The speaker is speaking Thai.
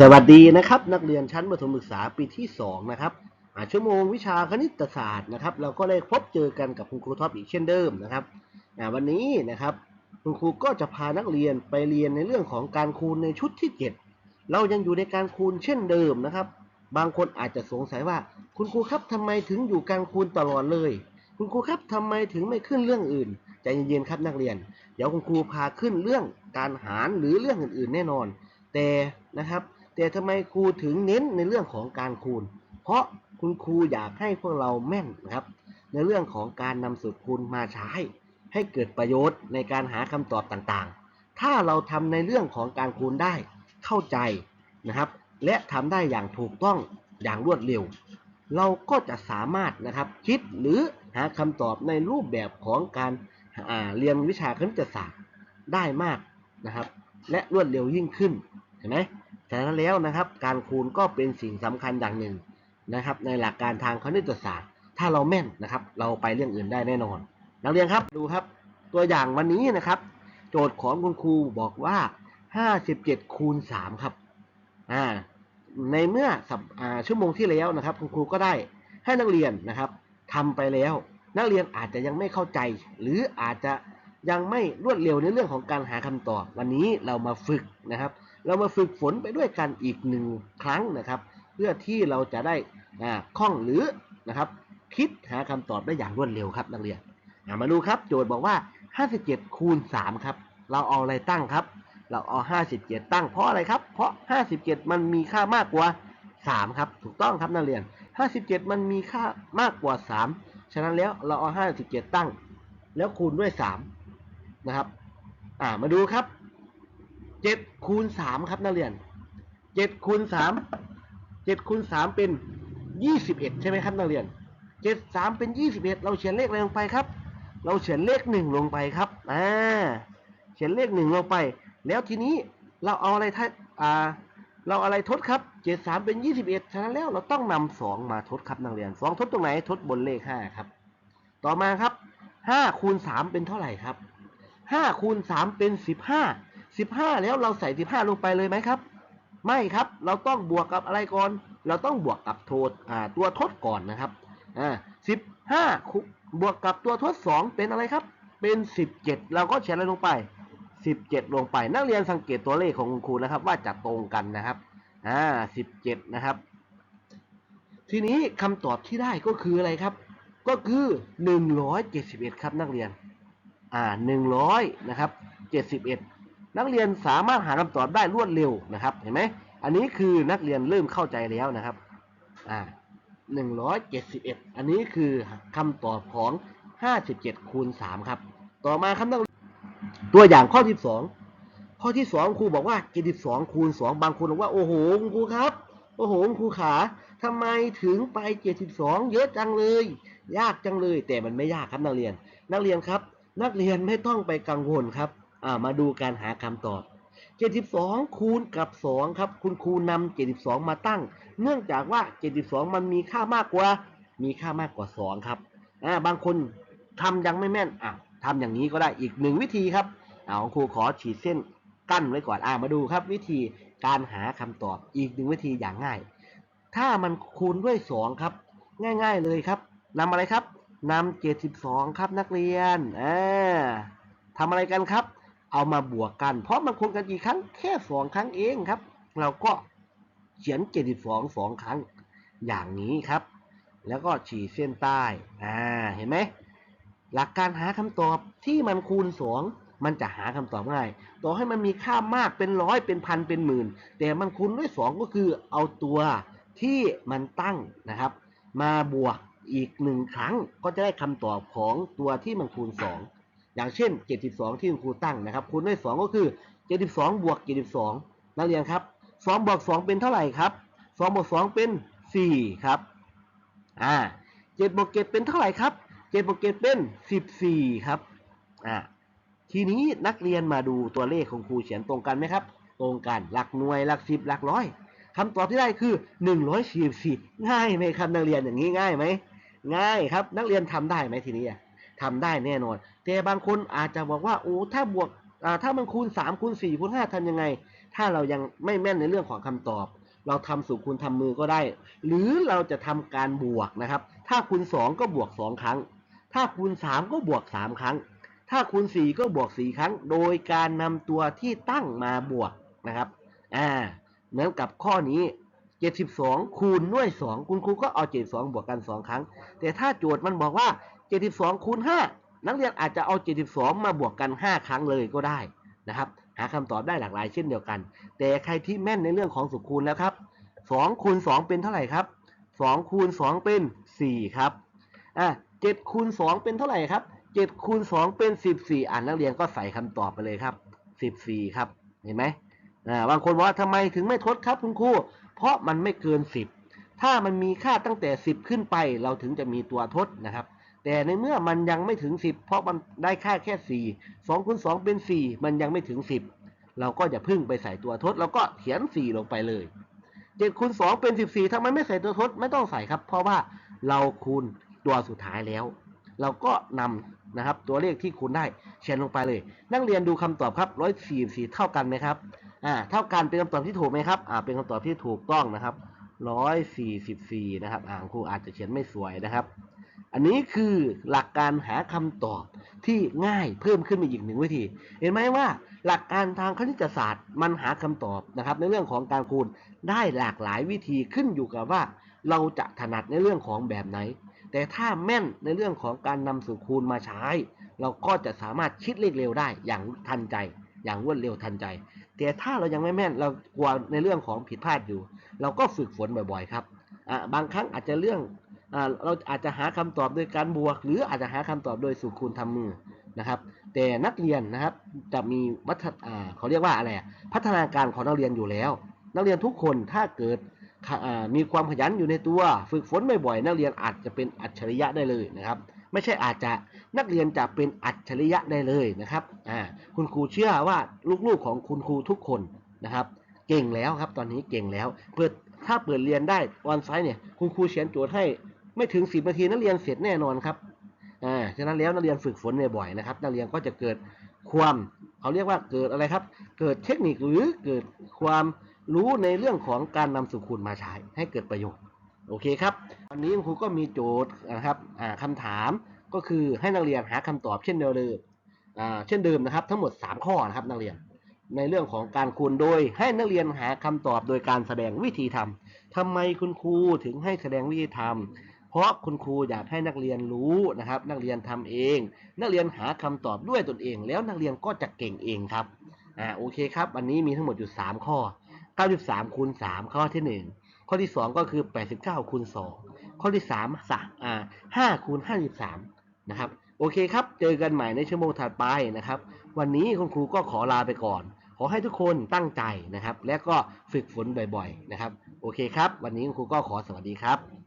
สวัสดีนะครับ นักเรียนชั้นประถมศึกษาปีที่ 2 นะครับอ่าชั่วโมงวิชาคณิตศาสตร์นะครับ เราก็ได้พบเจอกันกับคุณครูท็อปอีกเช่นเดิมนะครับอ่าวันนี้นะครับคุณครูก็จะพานักเรียนไปเรียนในเรื่องของการคูณในชุดที่ 7 เรายังอยู่ในการคูณเช่นเดิมนะครับ บางคนอาจจะสงสัยว่า คุณครูครับทำไมถึงอยู่การคูณตลอดเลย คุณครูครับทำไมถึงไม่ขึ้นเรื่องอื่นใจเย็นๆครับนักเรียน เดี๋ยวคุณครูพาขึ้นเรื่องการหารหรือเรื่องอื่น ๆ แน่นอน แต่นะครับ แต่ทำไมครูถึงเน้นในเรื่องของการคูณ เพราะคุณครูอยากให้พวกเราแม่นนะครับ ในเรื่องของการนำสูตรคูณมาใช้ ให้เกิดประโยชน์ในการหาคำตอบต่างๆ ถ้าเราทำในเรื่องของการคูณได้เข้าใจนะครับ และทำได้อย่างถูกต้องอย่างรวดเร็ว เราก็จะสามารถนะครับคิดหรือหาคำตอบในรูปแบบของการาเรียนวิชาคณิตศาสตร์ได้มากนะครับ และรวดเร็วยิ่งขึ้นเห็นไหม ฉะนั้นแล้วนะครับ การคูณก็เป็นสิ่งสำคัญอย่างหนึ่งนะครับ ในหลักการทางคณิตศาสตร์ ถ้าเราแม่นนะครับ เราไปเรื่องอื่นได้แน่นอน นักเรียนครับดูครับ ตัวอย่างวันนี้นะครับ โจทย์ของคุณครูบอกว่า 57คูณ3ครับอ่าในเมื่อสัปอ่าชั่วโมงที่แล้วนะครับ คุณครูก็ได้ให้นักเรียนนะครับทำไปแล้ว นักเรียนอาจจะยังไม่เข้าใจ หรืออาจจะยังไม่รวดเร็วในเรื่องของการหาคำตอบ วันนี้เรามาฝึกนะครับ เรามาฝึกฝนไปด้วยกันอีกหนึ่งครั้งนะครับ เพื่อที่เราจะได้คล่องหรือนะครับ คิดหาคำตอบได้อย่างรวดเร็วครับนักเรียนมาดูครับ โจทย์บอกว่า 57 คูณ 3 ครับ เราเอาอะไรตั้งครับ เราเอา 57 ตั้งเพราะอะไรครับ เพราะ 57 มันมีค่ามากกว่า 3 ครับ ถูกต้องครับนักเรียน 57 มันมีค่ามากกว่า 3 ฉะนั้นแล้วเราเอา 57 ตั้ง แล้วคูณด้วย 3 นะครับ อ่า มาดูครับ เจ็ดคูณสามครับนักเรียนเจ็ดคูณสามเจ็ดคูณสามเป็นยี่สิบเอ็ดใช่ไหมครับนักเรียนเจ็ดสามเป็นยี่สิบเอ็ดเราเขียนเลขอะไรลงไปครับ เราเขียนเลขหนึ่งลงไปครับอ่าเขียนเลขหนึ่งลงไป แล้วทีนี้เราเอาอะไรทดอ่าเราอะไรทดครับเจ็ดสามเป็นยี่สิบเอ็ดฉะนั้นแล้วเราต้องนำสองมาทดครับนักเรียนสองทดตรงไหนทดบนเลขห้าครับ ต่อมาครับห้าคูณสามเป็นเท่าไหร่ครับห้าคูณสามเป็นสิบห้า สิบห้าแล้วเราใส่สิบห้าลงไปเลยไหมครับ ไม่ครับเราต้องบวกกับอะไรก่อน เราต้องบวกกับโทษอ่าตัวทดก่อนนะครับอ่าสิบห้าบวกกับตัวทดสองเป็นอะไรครับ เป็นสิบเจ็ดเราก็เขียนอะไรลงไปสิบเจ็ดลงไป นักเรียนสังเกตตัวเลขของคุณครูนะครับ ว่าจะตรงกันนะครับอ่าสิบเจ็ดนะครับ ทีนี้คำตอบที่ได้ก็คืออะไรครับ ก็คือหนึ่งร้อยเจ็ดสิบเอ็ดครับนักเรียนอ่าหนึ่งร้อยนะครับเจ็ดสิบเอ็ด นักเรียนสามารถหาคำตอบได้รวดเร็วนะครับ เห็นไหมอันนี้คือนักเรียนเริ่มเข้าใจแล้วนะครับอ่าหนึ่งร้อยเจ็ดสิบเอ็ดอันนี้คือคำตอบของห้าสิบเจ็ดคูณสามครับ ต่อมาครับนักตัวอย่างข้อที่สองข้อที่สองครูบอกว่าเจ็ดสิบสองคูณสองบางคนบอกว่าโอ้โหครูครับโอ้โหครูขาทำไมถึงไปเจ็ดสิบสองเยอะจังเลย ยากจังเลย แต่มันไม่ยากครับนักเรียน นักเรียนครับ นักเรียนไม่ต้องไปกังวลครับ อ่ามาดูการหาคำตอบ 72 คูณกับ 2 ครับ คุณครูนำ72 มาตั้ง เนื่องจากว่า 72 มันมีค่ามากกว่า มีค่ามากกว่า 2 ครับอ่าบางคนทำยังไม่แม่นอะทำอย่างนี้ก็ได้อีกหนึ่งวิธีครับเอาครูขอฉีดเส้นกั้นไว้ก่อนอ่ามาดูครับ วิธีการหาคำตอบอีกหนึ่งวิธีอย่างง่าย ถ้ามันคูณด้วย 2 ครับ ง่ายๆเลยครับนำอะไรครับนำ72 ครับนักเรียนอ่าทำอะไรกันครับ เอามาบวกกัน เพราะมันคูณกันกี่ครั้งแค่สองครั้งเองครับ เราก็เขียน 72สองครั้งอย่างนี้ครับ แล้วก็ฉีดเส้นใต้อ่าเห็นไหมหลักการหาคำตอบที่มันคูณ 2 มันจะหาคำตอบง่าย ต่อให้มันมีค่ามากเป็นร้อยเป็นพันเป็นหมื่น แต่มันคูณด้วย 2 ก็คือเอาตัวที่มันตั้งนะครับ มาบวกอีกหนึ่งครั้งก็จะได้คำตอบของตัวที่มันคูณ 2 อย่างเช่น 72 ที่คุณครูตั้งนะครับคูณด้วย 2 ก็คือ 72 บวก 72 นักเรียนครับ 2 บวก 2 เป็นเท่าไหร่ครับ 2 บวก 2 เป็น 4 ครับ อ่า 7 บวก 7 เป็นเท่าไหร่ครับ 7 บวก 7 เป็น 14 ครับ อ่า ทีนี้นักเรียนมาดูตัวเลขของครูเขียนตรงกันไหมครับ ตรงกัน หลักหน่วย หลักสิบ หลักร้อยคำตอบที่ได้คือ 144 ง่ายไหมครับนักเรียนอย่างนี้ง่ายไหม ง่ายครับ นักเรียนทำได้ไหมทีนี้อะ ทำได้แน่นอน แต่บางคนอาจจะบอกว่าโอ้ถ้าบวกถ้ามันคูณ 3 คูณ 4 คูณ 5ทำยังไง ถ้าเรายังไม่แม่นในเรื่องของคำตอบ เราทำสูตรคูณทำมือก็ได้ หรือเราจะทำการบวกนะครับ ถ้าคูณ 2 ก็บวก 2 ครั้ง ถ้าคูณ 3 ก็บวก 3 ครั้ง ถ้าคูณ 4 ก็บวก 4 ครั้ง โดยการนำตัวที่ตั้งมาบวกนะครับ อ่าเหมือนกับข้อนี้ 72คูณด้วย2คุณครูก็เอา72บวกกัน2ครั้ง แต่ถ้าโจทย์มันบอกว่า72คูณ5นักเรียนอาจจะเอา72มาบวกกัน5ครั้งเลยก็ได้นะครับ หาคำตอบได้หลากหลายเช่นเดียวกัน แต่ใครที่แม่นในเรื่องของสุคูณแล้วครับ2คูณ2เป็นเท่าไหร่ครับ2คูณ2เป็น4ครับอะ7คูณ2เป็นเท่าไหร่ครับ7คูณ2เป็น14อ่านนักเรียนก็ใส่คำตอบไปเลยครับ14ครับเห็นไหมอ่าบางคนว่าทำไมถึงไม่ทดครับคุณครู เพราะมันไม่เกิน 10 ถ้ามันมีค่าตั้งแต่ 10 ขึ้นไป เราถึงจะมีตัวทดนะครับ แต่ในเมื่อมันยังไม่ถึง 10 เพราะมันได้ค่าแค่ 4 2คูณ2เป็น 4 มันยังไม่ถึง 10 เราก็จะพึ่งไปใส่ตัวทดแล้วก็เขียน 4 ลงไปเลย7คูณ2เป็น 14ทำไมไม่ใส่ตัวทดไม่ต้องใส่ครับ เพราะว่าเราคูณตัวสุดท้ายแล้ว เราก็นำนะครับตัวเลขที่คูณได้เขียนลงไปเลย นักเรียนดูคำตอบครับ144เท่ากันไหมครับ อ่าเท่ากันเป็นคำตอบที่ถูกไหมครับอ่าเป็นคำตอบที่ถูกต้องนะครับ144นะครับอ่าครูอาจจะเขียนไม่สวยนะครับ อันนี้คือหลักการหาคำตอบที่ง่ายเพิ่มขึ้นมาอีกหนึ่งวิธี เห็นไหมว่า หลักการทางคณิตศาสตร์มันหาคำตอบนะครับ ในเรื่องของการคูณได้หลากหลายวิธีขึ้นอยู่กับว่า เราจะถนัดในเรื่องของแบบไหน แต่ถ้าแม่นในเรื่องของการนำสูตรคูณมาใช้ เราก็จะสามารถคิดเลขเร็วได้อย่างทันใจ อย่างรวดเร็วทันใจ แต่ถ้าเรายังไม่แม่นเรากลัวในเรื่องของผิดพลาดอยู่ เราก็ฝึกฝนบ่อยๆครับบางครั้งอาจจะเรื่องอเราอาจจะหาคำตอบโดยการบวก หรืออาจจะหาคำตอบโดยสูตรคูณทำมือนะครับ แต่นักเรียนนะครับจะมีวัฒอ่าเขาเรียกว่าอะไรพัฒนาการของนักเรียนอยู่แล้ว นักเรียนทุกคนถ้าเกิดมีความขยันอยู่ในตัว ฝึกฝนบ่อยๆนักเรียนอาจจะเป็นอัจฉริยะได้เลยนะครับ ไม่ใช่อาจจะนักเรียนจะเป็นอัจฉริยะได้เลยนะครับอ่าคุณครูเชื่อว่าลูกๆของคุณครูทุกคนนะครับเก่งแล้วครับตอนนี้เก่งแล้วเปิดถ้าเปิดเรียนได้ออนไซต์เนี่ยคุณครูเขียนโจทย์ให้ไม่ถึง 10นาทีนักเรียนเสร็จแน่นอนครับอ่าฉะนั้นแล้วนักเรียนฝึกฝนบ่อยๆนะครับนักเรียนก็จะเกิดความเขาเรียกว่าเกิดอะไรครับ เกิดเทคนิคหรือเกิดความรู้ในเรื่องของการนำสุขุนมาใช้ให้เกิดประโยชน์ โอเคครับวันนี้คุณครูก็มีโจทย์นะครับอ่าคำถามก็คือให้นักเรียนหาคำตอบเช่นเดิมเช่นเดิมนะครับ ทั้งหมด 3 ข้อนะครับนักเรียนในเรื่องของการคูณโดยให้นักเรียนหาคำตอบโดยการแสดงวิธีทำทำไมคุณครูถึงให้แสดงวิธีทำเพราะคุณครูอยากให้นักเรียนรู้นะครับ นักเรียนทำเอง นักเรียนหาคำตอบด้วยตนเอง แล้วนักเรียนก็จะเก่งเองครับอ่าโอเคครับวันนี้มีทั้งหมดอยู่ 3 ข้อ 93คูณ3ข้อที่ 1 ข้อที่ 2 ก็คือ 89คูณ2ข้อที่3สะอ่า5คูณ53 นะครับ โอเคครับ เจอกันใหม่ในชั่วโมงถัดไปนะครับ วันนี้คุณครูก็ขอลาไปก่อน ขอให้ทุกคนตั้งใจนะครับ และก็ฝึกฝนบ่อยๆ นะครับ โอเคครับ วันนี้คุณครูก็ขอสวัสดีครับ